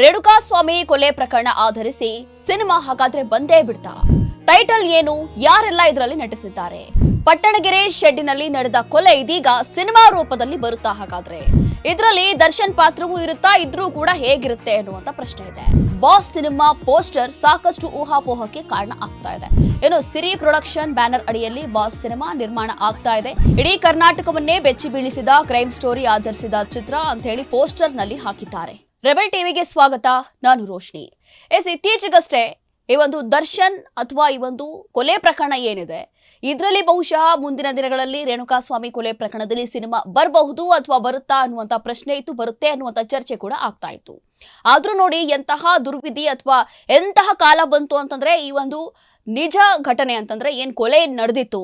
ರೇಣುಕಾಸ್ವಾಮಿ ಕೊಲೆ ಪ್ರಕರಣ ಆಧರಿಸಿ ಸಿನಿಮಾ ಹಾಗಾದ್ರೆ ಬಂದೇ ಬಿಡ್ತಾ. ಟೈಟಲ್ ಏನು ಯಾರೆಲ್ಲ ಇದರಲ್ಲಿ ನಟಿಸಿದ್ದಾರೆ? ಪಟ್ಟಣಗೆರೆ ಶೆಡ್ನಲ್ಲಿ ನಡೆದ ಕೊಲೆ ಇದೀಗ ಸಿನಿಮಾ ರೂಪದಲ್ಲಿ ಬರುತ್ತಾ ಹಾಗಾದ್ರೆ? ಇದರಲ್ಲಿ ದರ್ಶನ್ ಪಾತ್ರವೂ ಇರುತ್ತಾ? ಇದ್ರೂ ಕೂಡ ಹೇಗಿರುತ್ತೆ ಅನ್ನುವಂತ ಪ್ರಶ್ನೆ ಇದೆ. ಬಾಸ್ ಸಿನಿಮಾ ಪೋಸ್ಟರ್ ಸಾಕಷ್ಟು ಊಹಾಪೋಹಕ್ಕೆ ಕಾರಣ ಆಗ್ತಾ ಇದೆ. ಏನು ಸಿರಿ ಪ್ರೊಡಕ್ಷನ್ ಬ್ಯಾನರ್ ಅಡಿಯಲ್ಲಿ ಬಾಸ್ ಸಿನಿಮಾ ನಿರ್ಮಾಣ ಆಗ್ತಾ ಇದೆ. ಇಡೀ ಕರ್ನಾಟಕವನ್ನೇ ಬೆಚ್ಚಿ ಬೀಳಿಸಿದ ಕ್ರೈಮ್ ಸ್ಟೋರಿ ಆಧರಿಸಿದ ಚಿತ್ರ ಅಂತ ಹೇಳಿ ಪೋಸ್ಟರ್ನಲ್ಲಿ ಹಾಕಿದ್ದಾರೆ. ರೆಬೆಲ್ ಟಿವಿಗೆ ಸ್ವಾಗತ, ನಾನು ರೋಶ್ನಿ. ಎಸ್, ಇತ್ತೀಚೆಗಷ್ಟೇ ಈ ಒಂದು ದರ್ಶನ್ ಅಥವಾ ಈ ಒಂದು ಕೊಲೆ ಪ್ರಕರಣ ಏನಿದೆ, ಇದರಲ್ಲಿ ಬಹುಶಃ ಮುಂದಿನ ದಿನಗಳಲ್ಲಿ ರೇಣುಕಾಸ್ವಾಮಿ ಕೊಲೆ ಪ್ರಕರಣದಲ್ಲಿ ಸಿನಿಮಾ ಬರಬಹುದು ಅಥವಾ ಬರುತ್ತಾ ಅನ್ನುವಂತ ಪ್ರಶ್ನೆ ಇತ್ತು, ಬರುತ್ತೆ ಅನ್ನುವಂತ ಚರ್ಚೆ ಕೂಡ ಆಗ್ತಾ ಇತ್ತು. ಆದ್ರೂ ನೋಡಿ ಎಂತಹ ದುರ್ವಿಧಿ ಅಥವಾ ಎಂತಹ ಕಾಲ ಬಂತು ಅಂತಂದ್ರೆ ಈ ಒಂದು ನಿಜ ಘಟನೆ ಅಂತಂದ್ರೆ ಏನ್ ಕೊಲೆ ನಡೆದಿತ್ತು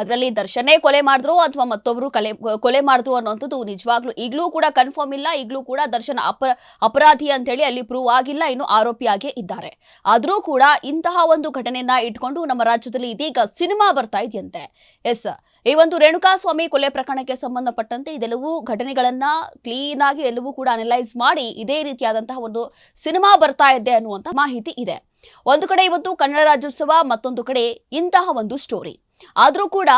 ಅದರಲ್ಲಿ ದರ್ಶನೇ ಕೊಲೆ ಮಾಡಿದ್ರು ಅಥವಾ ಮತ್ತೊಬ್ರು ಕಲೆ, ಕೊಲೆ ಮಾಡಿದ್ರು ಅನ್ನೋಂಥದ್ದು ನಿಜವಾಗ್ಲೂ ಈಗಲೂ ಕೂಡ ಕನ್ಫರ್ಮ್ ಇಲ್ಲ, ಈಗಲೂ ಕೂಡ ದರ್ಶನ ಅಪ ಅಪರಾಧಿ ಅಂತೇಳಿ ಅಲ್ಲಿ ಪ್ರೂವ್ ಆಗಿಲ್ಲ, ಇನ್ನು ಆರೋಪಿಯಾಗೇ ಇದ್ದಾರೆ. ಆದರೂ ಕೂಡ ಇಂತಹ ಒಂದು ಘಟನೆಯನ್ನ ಇಟ್ಕೊಂಡು ನಮ್ಮ ರಾಜ್ಯದಲ್ಲಿ ಇದೀಗ ಸಿನಿಮಾ ಬರ್ತಾ ಇದೆಯಂತೆ. ಎಸ್, ಈ ಒಂದು ರೇಣುಕಾಸ್ವಾಮಿ ಕೊಲೆ ಪ್ರಕರಣಕ್ಕೆ ಸಂಬಂಧಪಟ್ಟಂತೆ ಇದೆಲ್ಲವೂ ಘಟನೆಗಳನ್ನ ಕ್ಲೀನ್ ಆಗಿ ಎಲ್ಲವೂ ಕೂಡ ಅನಲೈಸ್ ಮಾಡಿ ಇದೇ ರೀತಿಯಾದಂತಹ ಒಂದು ಸಿನಿಮಾ ಬರ್ತಾ ಇದೆ ಅನ್ನುವಂಥ ಮಾಹಿತಿ ಇದೆ. ಒಂದು ಕಡೆ ಇವತ್ತು ಕನ್ನಡ ರಾಜ್ಯೋತ್ಸವ, ಮತ್ತೊಂದು ಕಡೆ ಇಂತಹ ಒಂದು ಸ್ಟೋರಿ ಆದರೂ ಕೂಡ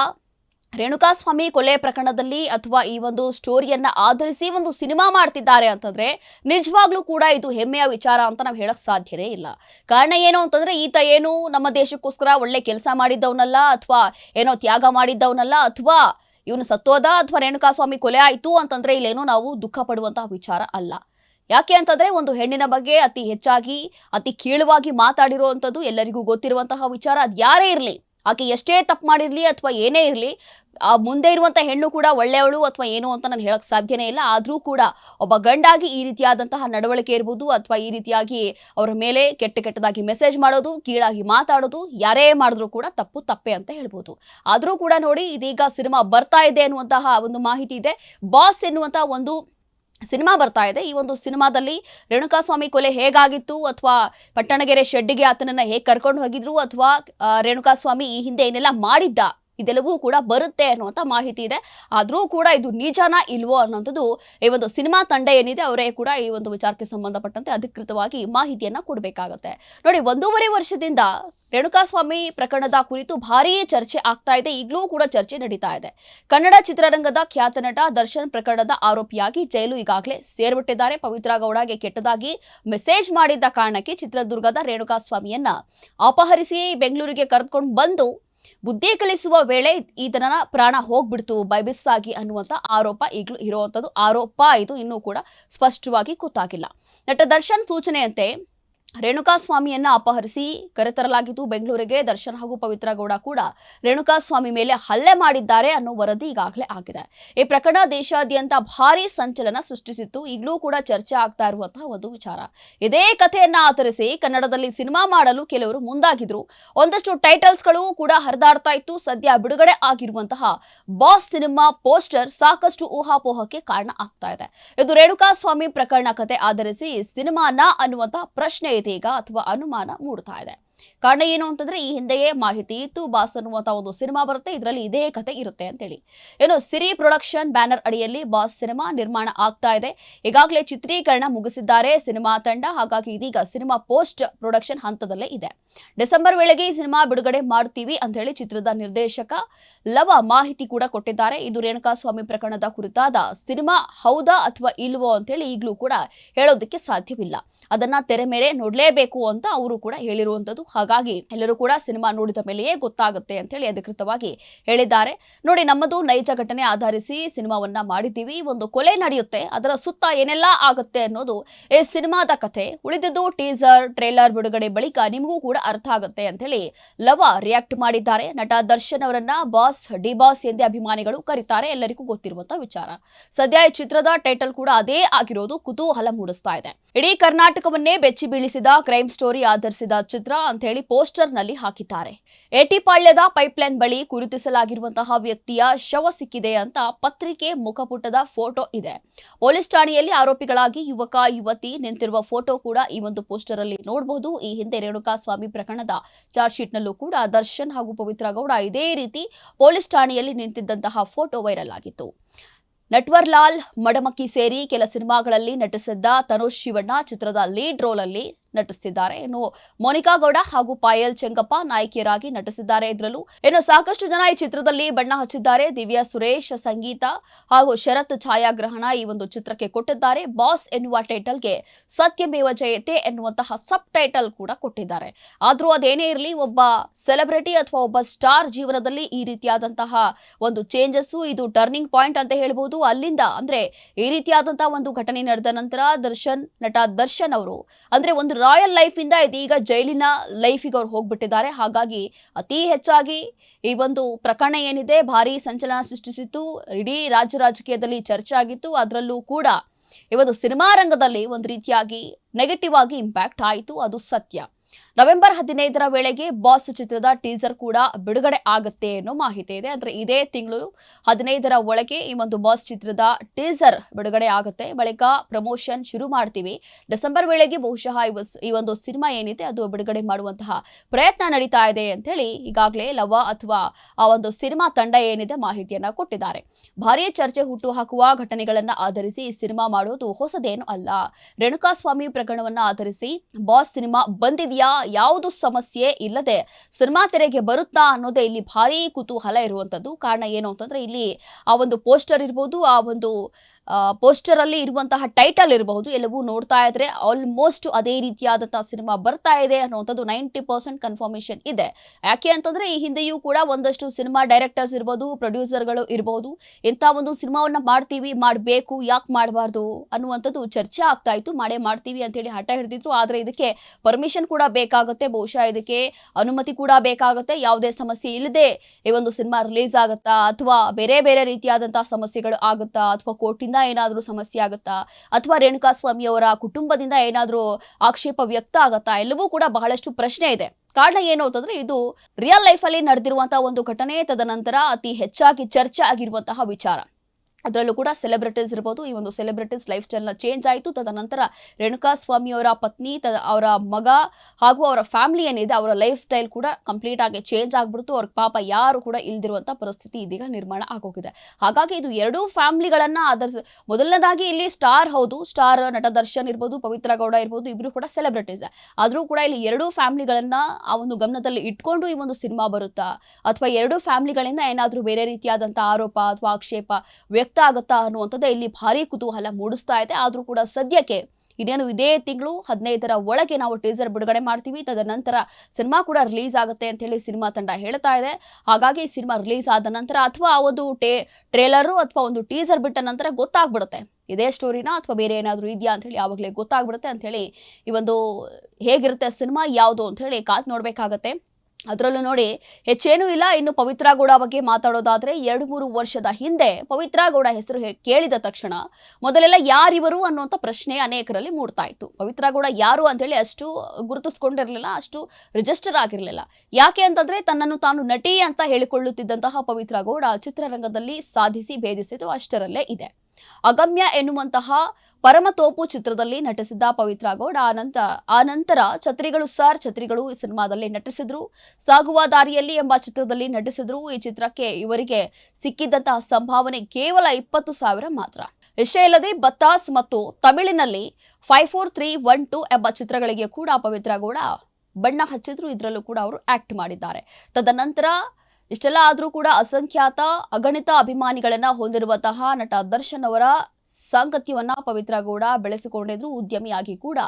ರೇಣುಕಾಸ್ವಾಮಿ ಕೊಲೆ ಪ್ರಕರಣದಲ್ಲಿ ಅಥವಾ ಈ ಒಂದು ಸ್ಟೋರಿಯನ್ನ ಆಧರಿಸಿ ಒಂದು ಸಿನಿಮಾ ಮಾಡ್ತಿದ್ದಾರೆ ಅಂತಂದ್ರೆ ನಿಜವಾಗ್ಲೂ ಕೂಡ ಇದು ಹೆಮ್ಮೆಯ ವಿಚಾರ ಅಂತ ನಾವು ಹೇಳಕ್ ಸಾಧ್ಯನೇ ಇಲ್ಲ. ಕಾರಣ ಏನು ಅಂತಂದ್ರೆ ಈತ ಏನು ನಮ್ಮ ದೇಶಕ್ಕೋಸ್ಕರ ಒಳ್ಳೆ ಕೆಲಸ ಮಾಡಿದ್ದವನಲ್ಲ ಅಥವಾ ಏನೋ ತ್ಯಾಗ ಮಾಡಿದ್ದವನಲ್ಲ ಅಥವಾ ಇವನು ಸತ್ತೋದ ಅಥವಾ ರೇಣುಕಾಸ್ವಾಮಿ ಕೊಲೆ ಆಯ್ತು ಅಂತಂದ್ರೆ ಇಲ್ಲೇನೋ ನಾವು ದುಃಖ ಪಡುವಂತಹ ವಿಚಾರ ಅಲ್ಲ. ಯಾಕೆ ಅಂತಂದ್ರೆ ಒಂದು ಹೆಣ್ಣಿನ ಬಗ್ಗೆ ಅತಿ ಹೆಚ್ಚಾಗಿ, ಅತಿ ಕೀಳುವಾಗಿ ಮಾತಾಡಿರುವಂಥದ್ದು ಎಲ್ಲರಿಗೂ ಗೊತ್ತಿರುವಂತಹ ವಿಚಾರ. ಅದು ಯಾರೇ ಇರಲಿ ಆಕೆ ಎಷ್ಟೇ ತಪ್ಪು ಮಾಡಿರಲಿ ಅಥವಾ ಏನೇ ಇರಲಿ, ಆ ಮುಂದೆ ಇರುವಂಥ ಹೆಣ್ಣು ಕೂಡ ಒಳ್ಳೆಯವಳು ಅಥವಾ ಏನು ಅಂತ ನಾನು ಹೇಳೋಕ್ಕೆ ಸಾಧ್ಯನೇ ಇಲ್ಲ. ಆದರೂ ಕೂಡ ಒಬ್ಬ ಗಂಡಾಗಿ ಈ ರೀತಿಯಾದಂತಹ ನಡವಳಿಕೆ ಇರ್ಬೋದು ಅಥವಾ ಈ ರೀತಿಯಾಗಿ ಅವರ ಮೇಲೆ ಕೆಟ್ಟ ಕೆಟ್ಟದಾಗಿ ಮೆಸೇಜ್ ಮಾಡೋದು, ಕೀಳಾಗಿ ಮಾತಾಡೋದು, ಯಾರೇ ಮಾಡಿದ್ರು ಕೂಡ ತಪ್ಪು ತಪ್ಪೆ ಅಂತ ಹೇಳ್ಬೋದು. ಆದರೂ ಕೂಡ ನೋಡಿ ಇದೀಗ ಸಿನಿಮಾ ಬರ್ತಾ ಇದೆ ಅನ್ನುವಂತಹ ಒಂದು ಮಾಹಿತಿ ಇದೆ. ಬಾಸ್ ಎನ್ನುವಂತಹ ಒಂದು ಸಿನಿಮಾ ಬರ್ತಾ ಇದೆ. ಈ ಒಂದು ಸಿನಿಮಾದಲ್ಲಿ ರೇಣುಕಾಸ್ವಾಮಿ ಕೊಲೆ ಹೇಗಾಗಿತ್ತು ಅಥವಾ ಪಟ್ಟಣಗೆರೆ ಶೆಡ್ಡಿಗೆ ಆತನನ್ನ ಹೇಗೆ ಕರ್ಕೊಂಡು ಹೋಗಿದ್ರು ಅಥವಾ ರೇಣುಕಾಸ್ವಾಮಿ ಈ ಹಿಂದೆ ಏನೆಲ್ಲ ಮಾಡಿದ್ದ ಇದೆಲ್ಲವೂ ಕೂಡ ಬರುತ್ತೆ ಅನ್ನುವಂಥ ಮಾಹಿತಿ ಇದೆ. ಆದರೂ ಕೂಡ ಇದು ನಿಜಾನ ಇಲ್ವೋ ಅನ್ನೋಂಥದ್ದು ಈ ಒಂದು ಸಿನಿಮಾ ತಂಡ ಏನಿದೆ ಅವರೇ ಕೂಡ ಈ ಒಂದು ವಿಚಾರಕ್ಕೆ ಸಂಬಂಧಪಟ್ಟಂತೆ ಅಧಿಕೃತವಾಗಿ ಮಾಹಿತಿಯನ್ನು ಕೊಡಬೇಕಾಗತ್ತೆ. ನೋಡಿ, ಒಂದೂವರೆ ವರ್ಷದಿಂದ ರೇಣುಕಾಸ್ವಾಮಿ ಪ್ರಕರಣದ ಕುರಿತು ಭಾರೀ ಚರ್ಚೆ ಆಗ್ತಾ ಇದೆ. ಈಗಲೂ ಕೂಡ ಚರ್ಚೆ ನಡೀತಾ ಇದೆ. ಕನ್ನಡ ಚಿತ್ರರಂಗದ ಖ್ಯಾತ ನಟ ದರ್ಶನ್ ಪ್ರಕರಣದ ಆರೋಪಿಯಾಗಿ ಜೈಲು ಈಗಾಗಲೇ ಸೇರ್ಬಿಟ್ಟಿದ್ದಾರೆ. ಪವಿತ್ರ ಗೌಡಗೆ ಕೆಟ್ಟದಾಗಿ ಮೆಸೇಜ್ ಮಾಡಿದ್ದ ಕಾರಣಕ್ಕೆ ಚಿತ್ರದುರ್ಗದ ರೇಣುಕಾಸ್ವಾಮಿಯನ್ನ ಅಪಹರಿಸಿ ಬೆಂಗಳೂರಿಗೆ ಕರೆದುಕೊಂಡು ಬಂದು ಬುದ್ಧಿ ಕಲಿಸುವ ವೇಳೆ ಈತನ ಪ್ರಾಣ ಹೋಗ್ಬಿಡ್ತು, ಬೈಬಿಸ್ಸಾಗಿ ಅನ್ನುವಂತ ಆರೋಪ ಈಗಲೂ ಇರುವಂಥದ್ದು. ಆರೋಪ ಇದು ಇನ್ನೂ ಕೂಡ ಸ್ಪಷ್ಟವಾಗಿ ಗೊತ್ತಾಗಿಲ್ಲ. ನಟ ದರ್ಶನ್ ಸೂಚನೆಯಂತೆ ರೇಣುಕಾಸ್ವಾಮಿಯನ್ನ ಅಪಹರಿಸಿ ಕರೆತರಲಾಗಿದ್ದು ಬೆಂಗಳೂರಿಗೆ ದರ್ಶನ್ ಹಾಗೂ ಪವಿತ್ರ ಗೌಡ ಕೂಡ ರೇಣುಕಾಸ್ವಾಮಿ ಮೇಲೆ ಹಲ್ಲೆ ಮಾಡಿದ್ದಾರೆ ಅನ್ನೋ ವರದಿ ಈಗಾಗಲೇ ಆಗಿದೆ. ಈ ಪ್ರಕರಣ ದೇಶಾದ್ಯಂತ ಭಾರಿ ಸಂಚಲನ ಸೃಷ್ಟಿಸಿತ್ತು. ಈಗಲೂ ಕೂಡ ಚರ್ಚೆ ಆಗ್ತಾ ಇರುವಂತಹ ಒಂದು ವಿಚಾರ. ಇದೇ ಕಥೆಯನ್ನ ಆಧರಿಸಿ ಕನ್ನಡದಲ್ಲಿ ಸಿನಿಮಾ ಮಾಡಲು ಕೆಲವರು ಮುಂದಾಗಿದ್ರು. ಒಂದಷ್ಟು ಟೈಟಲ್ಸ್ಗಳು ಕೂಡ ಹರಿದಾಡ್ತಾ ಇತ್ತು. ಸದ್ಯ ಬಿಡುಗಡೆ ಆಗಿರುವಂತಹ ಬಾಸ್ ಸಿನಿಮಾ ಪೋಸ್ಟರ್ ಸಾಕಷ್ಟು ಊಹಾಪೋಹಕ್ಕೆ ಕಾರಣ ಆಗ್ತಾ ಇದೆ. ಇದು ರೇಣುಕಾಸ್ವಾಮಿ ಪ್ರಕರಣ ಕತೆ ಆಧರಿಸಿ ಸಿನಿಮಾನ ಅನ್ನುವಂತಹ ಪ್ರಶ್ನೆ ಇದೀಗ ಅಥವಾ ಅನುಮಾನ ಮೂಡ್ತಾ ಇದೆ. ಕಾರಣ ಏನು ಅಂತಂದ್ರೆ ಈ ಹಿಂದೆಯೇ ಮಾಹಿತಿ ಇತ್ತು. ಬಾಸ್ ಅನ್ನುವಂತ ಒಂದು ಸಿನಿಮಾ ಬರುತ್ತೆ. ಇದರಲ್ಲಿ ಇದೇ ಕತೆ ಇರುತ್ತೆ ಅಂತೇಳಿ. ಏನು ಸಿರಿ ಪ್ರೊಡಕ್ಷನ್ ಬ್ಯಾನರ್ ಅಡಿಯಲ್ಲಿ ಬಾಸ್ ಸಿನಿಮಾ ನಿರ್ಮಾಣ ಆಗ್ತಾ ಇದೆ. ಈಗಾಗಲೇ ಚಿತ್ರೀಕರಣ ಮುಗಿಸಿದ್ದಾರೆ ಸಿನಿಮಾ ತಂಡ. ಹಾಗಾಗಿ ಇದೀಗ ಸಿನಿಮಾ ಪೋಸ್ಟ್ ಪ್ರೊಡಕ್ಷನ್ ಹಂತದಲ್ಲೇ ಇದೆ. ಡಿಸೆಂಬರ್ ವೇಳೆಗೆ ಈ ಸಿನಿಮಾ ಬಿಡುಗಡೆ ಮಾಡ್ತೀವಿ ಅಂತ ಹೇಳಿ ಚಿತ್ರದ ನಿರ್ದೇಶಕ ಲವ ಮಾಹಿತಿ ಕೂಡ ಕೊಟ್ಟಿದ್ದಾರೆ. ಇದು ರೇಣುಕಾಸ್ವಾಮಿ ಪ್ರಕರಣದ ಕುರಿತಾದ ಸಿನಿಮಾ ಹೌದಾ ಅಥವಾ ಇಲ್ವೋ ಅಂತೇಳಿ ಈಗಲೂ ಕೂಡ ಹೇಳೋದಕ್ಕೆ ಸಾಧ್ಯವಿಲ್ಲ. ಅದನ್ನ ತೆರೆ ಮೇಲೆ ನೋಡಲೇಬೇಕು ಅಂತ ಅವರು ಕೂಡ ಹೇಳಿರುವಂತದ್ದು. ಹಾಗಾಗಿ ಎಲ್ಲರೂ ಕೂಡ ಸಿನಿಮಾ ನೋಡಿದ ಮೇಲೆಯೇ ಗೊತ್ತಾಗುತ್ತೆ ಅಂತ ಹೇಳಿ ಅಧಿಕೃತವಾಗಿ ಹೇಳಿದ್ದಾರೆ. ನೋಡಿ, ನಮ್ಮದು ನೈಜ ಘಟನೆ ಆಧರಿಸಿ ಸಿನಿಮಾವನ್ನ ಮಾಡಿದ್ದೀವಿ. ಒಂದು ಕೊಲೆ ನಡೆಯುತ್ತೆ, ಅದರ ಸುತ್ತ ಏನೆಲ್ಲ ಆಗುತ್ತೆ ಅನ್ನೋದು ಈ ಸಿನಿಮಾದ ಕಥೆ ಉಳಿದಿದ್ದು ಟೀಸರ್, ಟ್ರೇಲರ್ ಬಿಡುಗಡೆ ಬಳಿಕ ನಿಮಗೂ ಕೂಡ ಅರ್ಥ ಆಗುತ್ತೆ ಅಂತ ಹೇಳಿ ಲವ ರಿಯಾಕ್ಟ್ ಮಾಡಿದ್ದಾರೆ. ನಟ ದರ್ಶನ್ ಅವರನ್ನ ಬಾಸ್, ಡಿ ಬಾಸ್ ಎಂದೇ ಅಭಿಮಾನಿಗಳು ಕರೀತಾರೆ. ಎಲ್ಲರಿಗೂ ಗೊತ್ತಿರುವಂತಹ ವಿಚಾರ. ಸದ್ಯ ಈ ಚಿತ್ರದ ಟೈಟಲ್ ಕೂಡ ಅದೇ ಆಗಿರೋದು ಕುತೂಹಲ ಮೂಡಿಸ್ತಾ ಇದೆ. ಇಡೀ ಕರ್ನಾಟಕವನ್ನೇ ಬೆಚ್ಚಿ ಬೀಳಿಸಿದ ಕ್ರೈಮ್ ಸ್ಟೋರಿ ಆಧರಿಸಿದ ಚಿತ್ರ ಅಂತ ಹೇಳಿ ಪೋಸ್ಟರ್ನಲ್ಲಿ ಹಾಕಿದ್ದಾರೆ ಏಟಿಪಾಳ್ಯದ ಪೈಪ್ಲೈನ್ ಬಳಿ ಗುರುತಿಸಲಾಗಿರುವಂತಹ ವ್ಯಕ್ತಿಯ ಶವ ಸಿಕ್ಕಿದೆ ಅಂತ ಪತ್ರಿಕೆ ಮುಖಪುಟದ ಫೋಟೋ ಇದೆ. ಪೊಲೀಸ್ ಠಾಣೆಯಲ್ಲಿ ಆರೋಪಿಗಳಾಗಿ ಯುವಕ, ಯುವತಿ ನಿಂತಿರುವ ಫೋಟೋ ಕೂಡ ಈ ಒಂದು ಪೋಸ್ಟರ್ ಅಲ್ಲಿ ನೋಡಬಹುದು ಈ ಹಿಂದೆ ರೇಣುಕಾಸ್ವಾಮಿ ಪ್ರಕರಣದ ಚಾರ್ಜ್ ಶೀಟ್ ನಲ್ಲೂ ಕೂಡ ದರ್ಶನ್ ಹಾಗೂ ಪವಿತ್ರ ಗೌಡ ಇದೇ ರೀತಿ ಪೊಲೀಸ್ ಠಾಣೆಯಲ್ಲಿ ನಿಂತಿದ್ದಂತಹ ಫೋಟೋ ವೈರಲ್ ಆಗಿತ್ತು. ನಟ್ವರ್ಲಾಲ್ ಮಡಮಕ್ಕಿ ಸೇರಿ ಕೆಲ ಸಿನಿಮಾಗಳಲ್ಲಿ ನಟಿಸಿದ್ದ ತನುಷ್ ಶಿವಣ್ಣ ಚಿತ್ರದ ಲೀಡ್ ರೋಲ್ ಅಲ್ಲಿ ನಟಿಸುತ್ತಿದ್ದಾರೆ. ಇನ್ನು ಮೋನಿಕಾ ಗೌಡ ಹಾಗೂ ಪಾಯಲ್ ಚೆಂಗಪ್ಪ ನಾಯಕಿಯರಾಗಿ ನಟಿಸಿದ್ದಾರೆ ಇದರಲ್ಲೂ. ಇನ್ನು ಸಾಕಷ್ಟು ಜನ ಈ ಚಿತ್ರದಲ್ಲಿ ಬಣ್ಣ ಹಚ್ಚಿದ್ದಾರೆ. ದಿವ್ಯಾ ಸುರೇಶ್, ಸಂಗೀತ ಹಾಗೂ ಶರತ್ ಛಾಯಾಗ್ರಹಣ ಈ ಒಂದು ಚಿತ್ರಕ್ಕೆ ಕೊಟ್ಟಿದ್ದಾರೆ. ಬಾಸ್ ಎನ್ನುವ ಟೈಟಲ್ಗೆ ಸತ್ಯಮೇವ ಜಯತೆ ಎನ್ನುವಂತಹ ಸಬ್ ಟೈಟಲ್ ಕೂಡ ಕೊಟ್ಟಿದ್ದಾರೆ. ಆದರೂ ಅದೇನೇ ಇರಲಿ, ಒಬ್ಬ ಸೆಲೆಬ್ರಿಟಿ ಅಥವಾ ಒಬ್ಬ ಸ್ಟಾರ್ ಜೀವನದಲ್ಲಿ ಈ ರೀತಿಯಾದಂತಹ ಒಂದು ಚೇಂಜಸ್ ಇದು ಟರ್ನಿಂಗ್ ಪಾಯಿಂಟ್ ಅಂತ ಹೇಳ್ಬೋದು. ಅಲ್ಲಿಂದ ಅಂದ್ರೆ ಈ ರೀತಿಯಾದಂತಹ ಒಂದು ಘಟನೆ ನಡೆದ ನಂತರ ದರ್ಶನ್, ನಟ ದರ್ಶನ್ ಅವರು ಅಂದ್ರೆ ಒಂದು ರಾಯಲ್ ಲೈಫ್ ಇಂದ ಇದೀಗ ಜೈಲಿನ ಲೈಫಿಗೆ ಅವ್ರು ಹೋಗ್ಬಿಟ್ಟಿದ್ದಾರೆ. ಹಾಗಾಗಿ ಅತಿ ಹೆಚ್ಚಾಗಿ ಈ ಒಂದು ಪ್ರಕರಣ ಏನಿದೆ, ಭಾರಿ ಸಂಚಲನ ಸೃಷ್ಟಿಸಿತ್ತು. ಇಡೀ ರಾಜ್ಯ ರಾಜಕೀಯದಲ್ಲಿ ಚರ್ಚೆ ಆಗಿತ್ತು. ಅದರಲ್ಲೂ ಕೂಡ ಈ ಒಂದು ಸಿನಿಮಾ ರಂಗದಲ್ಲಿ ಒಂದು ರೀತಿಯಾಗಿ ನೆಗೆಟಿವ್ ಆಗಿ ಇಂಪ್ಯಾಕ್ಟ್ ಆಯಿತು. ಅದು ಸತ್ಯ. ನವೆಂಬರ್ ಹದಿನೈದರ ವೇಳೆಗೆ ಬಾಸ್ ಚಿತ್ರದ ಟೀಸರ್ ಕೂಡ ಬಿಡುಗಡೆ ಆಗುತ್ತೆ ಅನ್ನೋ ಮಾಹಿತಿ ಇದೆ. ಅಂದ್ರೆ ಇದೇ ತಿಂಗಳು ಹದಿನೈದರ ಒಳಗೆ ಈ ಒಂದು ಬಾಸ್ ಚಿತ್ರದ ಟೀಸರ್ ಬಿಡುಗಡೆ ಆಗುತ್ತೆ. ಬಳಿಕ ಪ್ರಮೋಷನ್ ಶುರು ಮಾಡ್ತೀವಿ. ಡಿಸೆಂಬರ್ ವೇಳೆಗೆ ಬಹುಶಃ ಈ ಒಂದು ಸಿನಿಮಾ ಏನಿದೆ ಅದು ಬಿಡುಗಡೆ ಮಾಡುವಂತಹ ಪ್ರಯತ್ನ ನಡೀತಾ ಇದೆ ಅಂತ ಹೇಳಿ ಈಗಾಗಲೇ ಲವ ಅಥವಾ ಆ ಒಂದು ಸಿನಿಮಾ ತಂಡ ಏನಿದೆ ಮಾಹಿತಿಯನ್ನ ಕೊಟ್ಟಿದ್ದಾರೆ. ಭಾರೀ ಚರ್ಚೆ ಹುಟ್ಟು ಹಾಕುವ ಘಟನೆಗಳನ್ನ ಆಧರಿಸಿ ಈ ಸಿನಿಮಾ ಮಾಡೋದು ಹೊಸದೇನು ಅಲ್ಲ. ರೇಣುಕಾಸ್ವಾಮಿ ಪ್ರಕರಣವನ್ನ ಆಧರಿಸಿ ಬಾಸ್ ಸಿನಿಮಾ ಬಂದಿದೆಯಾ ಯಾವುದು ಸಮಸ್ಯೆ ಇಲ್ಲದೆ ಸಿನಿಮಾ ತೆರೆಗೆ ಬರುತ್ತಾ ಅನ್ನೋದೇ ಇಲ್ಲಿ ಭಾರಿ ಕುತೂಹಲ ಇರುವಂತದ್ದು ಕಾರಣ ಏನು ಅಂತಂದ್ರೆ ಇಲ್ಲಿ ಆ ಒಂದು ಪೋಸ್ಟರ್ ಇರ್ಬೋದು, ಆ ಒಂದು ಪೋಸ್ಟರ್ ಅಲ್ಲಿ ಇರುವಂತಹ ಟೈಟಲ್ ಇರಬಹುದು. ಎಲ್ಲವೂ ನೋಡ್ತಾ ಇದ್ರೆ ಆಲ್ಮೋಸ್ಟ್ ಅದೇ ರೀತಿಯಾದಂತಹ ಸಿನಿಮಾ ಬರ್ತಾ ಇದೆ ಅನ್ನುವಂಥದ್ದು ನೈಂಟಿ ಪರ್ಸೆಂಟ್ ಕನ್ಫರ್ಮೇಶನ್ ಇದೆ. ಯಾಕೆ ಅಂತಂದ್ರೆ ಈ ಹಿಂದೆಯೂ ಕೂಡ ಒಂದಷ್ಟು ಸಿನಿಮಾ ಡೈರೆಕ್ಟರ್ಸ್ ಇರ್ಬೋದು ಪ್ರೊಡ್ಯೂಸರ್ಗಳು ಇರಬಹುದು ಇಂಥ ಒಂದು ಸಿನಿಮಾವನ್ನ ಮಾಡ್ತೀವಿ, ಮಾಡಬೇಕು, ಯಾಕೆ ಮಾಡಬಾರ್ದು ಅನ್ನುವಂಥದ್ದು ಚರ್ಚೆ ಆಗ್ತಾ ಇತ್ತು. ಮಾಡೇ ಮಾಡ್ತೀವಿ ಅಂತೇಳಿ ಹಠ ಹಿಡಿದಿದ್ರು, ಆದ್ರೆ ಇದಕ್ಕೆ ಪರ್ಮಿಷನ್ ಕೂಡ ಬೇಕಾಗುತ್ತೆ. ಬಹುಶಃ ಇದಕ್ಕೆ ಅನುಮತಿ ಕೂಡ ಬೇಕಾಗುತ್ತೆ. ಯಾವುದೇ ಸಮಸ್ಯೆ ಇಲ್ಲದೆ ಈ ಒಂದು ಸಿನಿಮಾ ರಿಲೀಸ್ ಆಗುತ್ತಾ ಅಥವಾ ಬೇರೆ ಬೇರೆ ರೀತಿಯಾದಂತಹ ಸಮಸ್ಯೆಗಳು ಆಗುತ್ತಾ ಅಥವಾ ಕೋರ್ಟಿಂದ ಏನಾದರೂ ಸಮಸ್ಯೆ ಆಗುತ್ತಾ ಅಥವಾ ರೇಣುಕಾಸ್ವಾಮಿ ಅವರ ಕುಟುಂಬದಿಂದ ಏನಾದರೂ ಆಕ್ಷೇಪ ವ್ಯಕ್ತ ಆಗುತ್ತಾ ಎಲ್ಲವೂ ಕೂಡ ಬಹಳಷ್ಟು ಪ್ರಶ್ನೆ ಇದೆ. ಕಾರಣ ಏನು ಅಂತಂದ್ರೆ ಇದು ರಿಯಲ್ ಲೈಫ್ ಅಲ್ಲಿ ನಡೆದಿರುವಂತಹ ಒಂದು ಘಟನೆ, ತದನಂತರ ಅತಿ ಹೆಚ್ಚಾಗಿ ಚರ್ಚೆ ಆಗಿರುವಂತಹ ವಿಚಾರ. ಅದರಲ್ಲೂ ಕೂಡ ಸೆಲೆಬ್ರಿಟೀಸ್ ಇರ್ಬೋದು. ಈ ಒಂದು ಸೆಲೆಬ್ರಿಟೀಸ್ ಲೈಫ್ ಸ್ಟೈಲ್ನ ಚೇಂಜ್ ಆಯಿತು. ತದನಂತರ ರೇಣುಕಾ ಸ್ವಾಮಿ ಅವರ ಪತ್ನಿ, ತ, ಅವರ ಮಗ ಹಾಗೂ ಅವರ ಫ್ಯಾಮಿಲಿ ಏನಿದೆ, ಅವರ ಲೈಫ್ ಸ್ಟೈಲ್ ಕೂಡ ಕಂಪ್ಲೀಟ್ ಆಗಿ ಚೇಂಜ್ ಆಗ್ಬಿಡ್ತು. ಅವ್ರ ಪಾಪ ಯಾರು ಕೂಡ ಇಲ್ದಿರುವಂಥ ಪರಿಸ್ಥಿತಿ ಇದೀಗ ನಿರ್ಮಾಣ ಆಗೋಗಿದೆ. ಹಾಗಾಗಿ ಇದು ಎರಡೂ ಫ್ಯಾಮಿಲಿಗಳನ್ನ ಆಧರಿಸಿ, ಮೊದಲನೇದಾಗಿ ಇಲ್ಲಿ ಸ್ಟಾರ್ ಹೌದು. ಸ್ಟಾರ್ ನಟ ದರ್ಶನ್ ಇರ್ಬೋದು, ಪವಿತ್ರ ಗೌಡ ಇರ್ಬೋದು, ಇಬ್ರು ಕೂಡ ಸೆಲೆಬ್ರಿಟೀಸ್ ಆದರೂ ಕೂಡ ಇಲ್ಲಿ ಎರಡೂ ಫ್ಯಾಮಿಲಿಗಳನ್ನ ಆ ಒಂದು ಗಮನದಲ್ಲಿ ಇಟ್ಕೊಂಡು ಈ ಒಂದು ಸಿನಿಮಾ ಬರುತ್ತಾ? ಅಥವಾ ಎರಡೂ ಫ್ಯಾಮಿಲಿಗಳಿಂದ ಏನಾದರೂ ಬೇರೆ ರೀತಿಯಾದಂಥ ಆರೋಪ ಅಥವಾ ಆಕ್ಷೇಪ ವ್ಯಕ್ತ ಆಗುತ್ತಾ ಅನ್ನುವಂಥದ್ದೇ ಇಲ್ಲಿ ಭಾರಿ ಕುತೂಹಲ ಮೂಡಿಸ್ತಾ ಇದೆ. ಆದರೂ ಕೂಡ ಸದ್ಯಕ್ಕೆ ಇನ್ನೇನು ಇದೇ ತಿಂಗಳು ಹದಿನೈದರ ಒಳಗೆ ನಾವು ಟೀಸರ್ ಬಿಡುಗಡೆ ಮಾಡ್ತೀವಿ. ತದನಂತರ ಸಿನಿಮಾ ಕೂಡ ರಿಲೀಸ್ ಆಗುತ್ತೆ ಅಂತ ಹೇಳಿ ಸಿನಿಮಾ ತಂಡ ಹೇಳ್ತಾ ಇದೆ. ಹಾಗಾಗಿ ಸಿನಿಮಾ ರಿಲೀಸ್ ಆದ ನಂತರ ಅಥವಾ ಆ ಒಂದು ಟೇ, ಟ್ರೇಲರು ಅಥವಾ ಒಂದು ಟೀಸರ್ ಬಿಟ್ಟ ನಂತರ ಗೊತ್ತಾಗ್ಬಿಡುತ್ತೆ. ಇದೇ ಸ್ಟೋರಿನ ಅಥವಾ ಬೇರೆ ಏನಾದರೂ ಇದೆಯಾ ಅಂತ ಹೇಳಿ ಆವಾಗಲೇ ಗೊತ್ತಾಗ್ಬಿಡುತ್ತೆ ಅಂಥೇಳಿ ಈ ಒಂದು ಹೇಗಿರುತ್ತೆ ಸಿನಿಮಾ ಯಾವುದು ಅಂತ ಹೇಳಿ ಕಾತ್ ನೋಡಬೇಕಾಗತ್ತೆ. ಅದರಲ್ಲೂ ನೋಡಿ, ಹೆಚ್ಚೇನೂ ಇಲ್ಲ, ಇನ್ನು ಪವಿತ್ರ ಗೌಡ ಬಗ್ಗೆ ಮಾತಾಡೋದಾದ್ರೆ ಎರಡು ಮೂರು ವರ್ಷದ ಹಿಂದೆ ಪವಿತ್ರ ಗೌಡ ಹೆಸರು ಕೇಳಿದ ತಕ್ಷಣ ಮೊದಲೆಲ್ಲ ಯಾರಿವರು ಅನ್ನುವಂಥ ಪ್ರಶ್ನೆ ಅನೇಕರಲ್ಲಿ ಮೂಡ್ತಾ ಇತ್ತು. ಪವಿತ್ರ ಗೌಡ ಯಾರು ಅಂತೇಳಿ ಅಷ್ಟು ಗುರುತಿಸ್ಕೊಂಡಿರಲಿಲ್ಲ, ಅಷ್ಟು ರಿಜಿಸ್ಟರ್ ಆಗಿರಲಿಲ್ಲ. ಯಾಕೆ ಅಂತಂದ್ರೆ ತನ್ನನ್ನು ತಾನು ನಟಿ ಅಂತ ಹೇಳಿಕೊಳ್ಳುತ್ತಿದ್ದಂತಹ ಪವಿತ್ರ ಗೌಡ ಚಿತ್ರರಂಗದಲ್ಲಿ ಸಾಧಿಸಿ ಭೇದಿಸಿದ್ದು ಅಷ್ಟರಲ್ಲೇ ಇದೆ. ಅಗಮ್ಯ ಎನ್ನುವಂತಹ ಪರಮತೋಪು ಚಿತ್ರದಲ್ಲಿ ನಟಿಸಿದ್ದ ಪವಿತ್ರ ಗೌಡ. ಆನಂತ ಆ ಛತ್ರಿಗಳು ಸರ್, ಛತ್ರಿಗಳು ಈ ಸಿನಿಮಾದಲ್ಲಿ ನಟಿಸಿದ್ರು. ಸಾಗುವ ದಾರಿಯಲ್ಲಿ ಎಂಬ ಚಿತ್ರದಲ್ಲಿ ನಟಿಸಿದ್ರು. ಈ ಚಿತ್ರಕ್ಕೆ ಇವರಿಗೆ ಸಿಕ್ಕಿದ್ದಂತಹ ಸಂಭಾವನೆ ಕೇವಲ ಇಪ್ಪತ್ತು ಸಾವಿರ ಮಾತ್ರ. ಇಷ್ಟೇ ಇಲ್ಲದೆ ಬತ್ತಾಸ್ ಮತ್ತು ತಮಿಳಿನಲ್ಲಿ five four three one two ಎಂಬ ಚಿತ್ರಗಳಿಗೆ ಕೂಡ ಪವಿತ್ರ ಗೌಡ ಬಣ್ಣ ಹಚ್ಚಿದ್ರು. ಇದರಲ್ಲೂ ಕೂಡ ಅವರು ಆಕ್ಟ್ ಮಾಡಿದ್ದಾರೆ. ತದನಂತರ ಇಷ್ಟೆಲ್ಲ ಆದರೂ ಕೂಡ ಅಸಂಖ್ಯಾತ ಅಗಣಿತ ಅಭಿಮಾನಿಗಳನ್ನ ಹೊಂದಿರುವಂತಹ ನಟ ದರ್ಶನ್ ಅವರ ಸಾಂಗತ್ಯವನ್ನ ಪವಿತ್ರ ಗೌಡ ಬೆಳೆಸಿಕೊಂಡಿದ್ರು. ಉದ್ಯಮಿಯಾಗಿ ಕೂಡ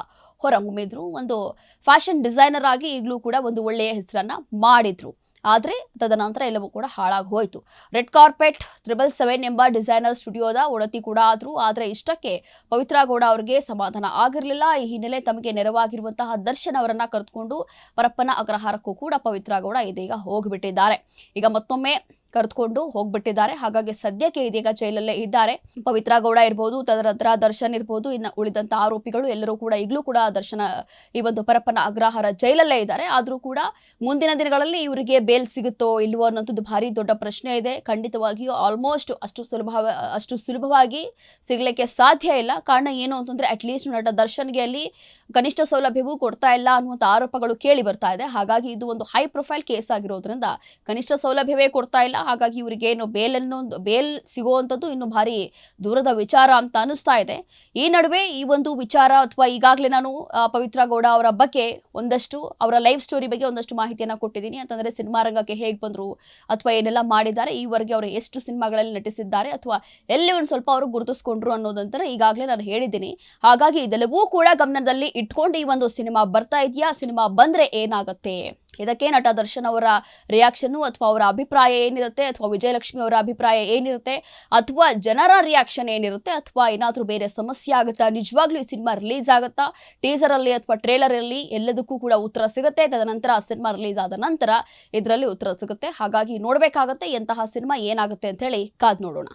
ಹೊರಹೊಮ್ಮಿದ್ರು. ಒಂದು ಫ್ಯಾಷನ್ ಡಿಸೈನರ್ ಆಗಿ ಈಗಲೂ ಕೂಡ ಒಂದು ಒಳ್ಳೆಯ ಹೆಸರನ್ನ ಮಾಡಿದ್ರು. ಆದರೆ ತದನಂತರ ಎಲ್ಲವೂ ಕೂಡ ಹಾಳಾಗಿ ಹೋಯಿತು. ರೆಡ್ ಕಾರ್ಪೆಟ್ ತ್ರಿಬಲ್ ಸೆವೆನ್ ಎಂಬ ಡಿಸೈನರ್ ಸ್ಟುಡಿಯೋದ ಒಡತಿ ಕೂಡ ಆದ್ರು, ಆದರೆ ಇಷ್ಟಕ್ಕೆ ಪವಿತ್ರ ಗೌಡ ಅವರಿಗೆ ಸಮಾಧಾನ ಆಗಿರಲಿಲ್ಲ. ಈ ಹಿನ್ನೆಲೆ ತಮಗೆ ನೆರವಾಗಿರುವಂತಹ ದರ್ಶನ್ ಅವರನ್ನ ಕರೆದುಕೊಂಡು ಪರಪ್ಪನ ಅಗ್ರಹಾರಕ್ಕೂ ಕೂಡ ಪವಿತ್ರ ಗೌಡ ಇದೀಗ ಹೋಗಿಬಿಟ್ಟಿದ್ದಾರೆ. ಈಗ ಮತ್ತೊಮ್ಮೆ ಕರೆದುಕೊಂಡು ಹೋಗ್ಬಿಟ್ಟಿದ್ದಾರೆ. ಹಾಗಾಗಿ ಸದ್ಯಕ್ಕೆ ಇದೀಗ ಜೈಲಲ್ಲೇ ಇದ್ದಾರೆ. ಪವಿತ್ರ ಗೌಡ ಇರ್ಬೋದು, ತದನಂತರ ದರ್ಶನ್ ಇರ್ಬೋದು, ಇನ್ನು ಉಳಿದಂತ ಆರೋಪಿಗಳು ಎಲ್ಲರೂ ಕೂಡ ಈಗಲೂ ಕೂಡ ದರ್ಶನ ಈ ಒಂದು ಪರಪ್ಪನ ಅಗ್ರಹಾರ ಜೈಲಲ್ಲೇ ಇದ್ದಾರೆ. ಆದರೂ ಕೂಡ ಮುಂದಿನ ದಿನಗಳಲ್ಲಿ ಇವರಿಗೆ ಬೇಲ್ ಸಿಗುತ್ತೋ ಇಲ್ವೋ ಅನ್ನೋಂಥದ್ದು ಭಾರಿ ದೊಡ್ಡ ಪ್ರಶ್ನೆ ಇದೆ. ಖಂಡಿತವಾಗಿಯೂ ಆಲ್ಮೋಸ್ಟ್ ಅಷ್ಟು ಸುಲಭ, ಅಷ್ಟು ಸುಲಭವಾಗಿ ಸಿಗಲಿಕ್ಕೆ ಸಾಧ್ಯ ಇಲ್ಲ. ಕಾರಣ ಏನು ಅಂತಂದ್ರೆ ಅಟ್ಲೀಸ್ಟ್ ನಟ ದರ್ಶನ್ಗೆ ಅಲ್ಲಿ ಕನಿಷ್ಠ ಸೌಲಭ್ಯವೂ ಕೊಡ್ತಾ ಇಲ್ಲ ಅನ್ನುವಂಥ ಆರೋಪಗಳು ಕೇಳಿ ಬರ್ತಾ ಇದೆ. ಹಾಗಾಗಿ ಇದು ಒಂದು ಹೈ ಪ್ರೊಫೈಲ್ ಕೇಸ್ ಆಗಿರೋದ್ರಿಂದ ಕನಿಷ್ಠ ಸೌಲಭ್ಯವೇ ಕೊಡ್ತಾ ಇಲ್ಲ. ಹಾಗಾಗಿ ಇವರಿಗೆ ಏನು ಬೇಲ್ ಅನ್ನೋ ಬೇಲ್ ಸಿಗುವಂಥದ್ದು ಇನ್ನು ಭಾರಿ ದೂರದ ವಿಚಾರ ಅಂತ ಅನಿಸ್ತಾ ಇದೆ. ಈ ನಡುವೆ ಈ ಒಂದು ವಿಚಾರ ಅಥವಾ ಈಗಾಗಲೇ ನಾನು ಪವಿತ್ರ ಗೌಡ ಅವರ ಬಗ್ಗೆ ಒಂದಷ್ಟು, ಅವರ ಲೈಫ್ ಸ್ಟೋರಿ ಬಗ್ಗೆ ಒಂದಷ್ಟು ಮಾಹಿತಿಯನ್ನು ಕೊಟ್ಟಿದ್ದೀನಿ. ಅಂತಂದರೆ ಸಿನಿಮಾ ರಂಗಕ್ಕೆ ಹೇಗೆ ಬಂದರು ಅಥವಾ ಏನೆಲ್ಲ ಮಾಡಿದ್ದಾರೆ, ಈವರೆಗೆ ಅವರು ಎಷ್ಟು ಸಿನಿಮಾಗಳಲ್ಲಿ ನಟಿಸಿದ್ದಾರೆ ಅಥವಾ ಎಲ್ಲಿ ಒಂದು ಸ್ವಲ್ಪ ಅವರು ಗುರುತಿಸ್ಕೊಂಡ್ರು ಅನ್ನೋದಂತರ ಈಗಾಗಲೇ ನಾನು ಹೇಳಿದ್ದೀನಿ. ಹಾಗಾಗಿ ಇದೆಲ್ಲವೂ ಕೂಡ ಗಮನದಲ್ಲಿ ಇಟ್ಕೊಂಡು ಈ ಒಂದು ಸಿನಿಮಾ ಬರ್ತಾ ಇದೆಯಾ, ಸಿನಿಮಾ ಬಂದರೆ ಏನಾಗುತ್ತೆ? ಇದಕ್ಕೆ ನಟ ದರ್ಶನ್ ಅವರ ರಿಯಾಕ್ಷನ್ ಅಥವಾ ಅವರ ಅಭಿಪ್ರಾಯ ಏನಿರುತ್ತೆ ಅಥವಾ ವಿಜಯಲಕ್ಷ್ಮಿ ಅವರ ಅಭಿಪ್ರಾಯ ಏನಿರುತ್ತೆ ಅಥವಾ ಜನರ ರಿಯಾಕ್ಷನ್ ಏನಿರುತ್ತೆ ಅಥವಾ ಏನಾದರೂ ಬೇರೆ ಸಮಸ್ಯೆ ಆಗುತ್ತಾ? ನಿಜವಾಗ್ಲೂ ಈ ಸಿನಿಮಾ ರಿಲೀಸ್ ಆಗುತ್ತಾ? ಟೀಸರ್ ಅಲ್ಲಿ ಅಥವಾ ಟ್ರೇಲರ್ ಅಲ್ಲಿ ಎಲ್ಲದಕ್ಕೂ ಕೂಡ ಉತ್ತರ ಸಿಗುತ್ತೆ. ತದನಂತರ ಆ ಸಿನಿಮಾ ರಿಲೀಸ್ ಆದ ನಂತರ ಇದರಲ್ಲಿ ಉತ್ತರ ಸಿಗುತ್ತೆ. ಹಾಗಾಗಿ ನೋಡಬೇಕಾಗುತ್ತೆ ಎಂತಹ ಸಿನಿಮಾ ಏನಾಗುತ್ತೆ ಅಂತ ಹೇಳಿ ಕಾದ್ ನೋಡೋಣ.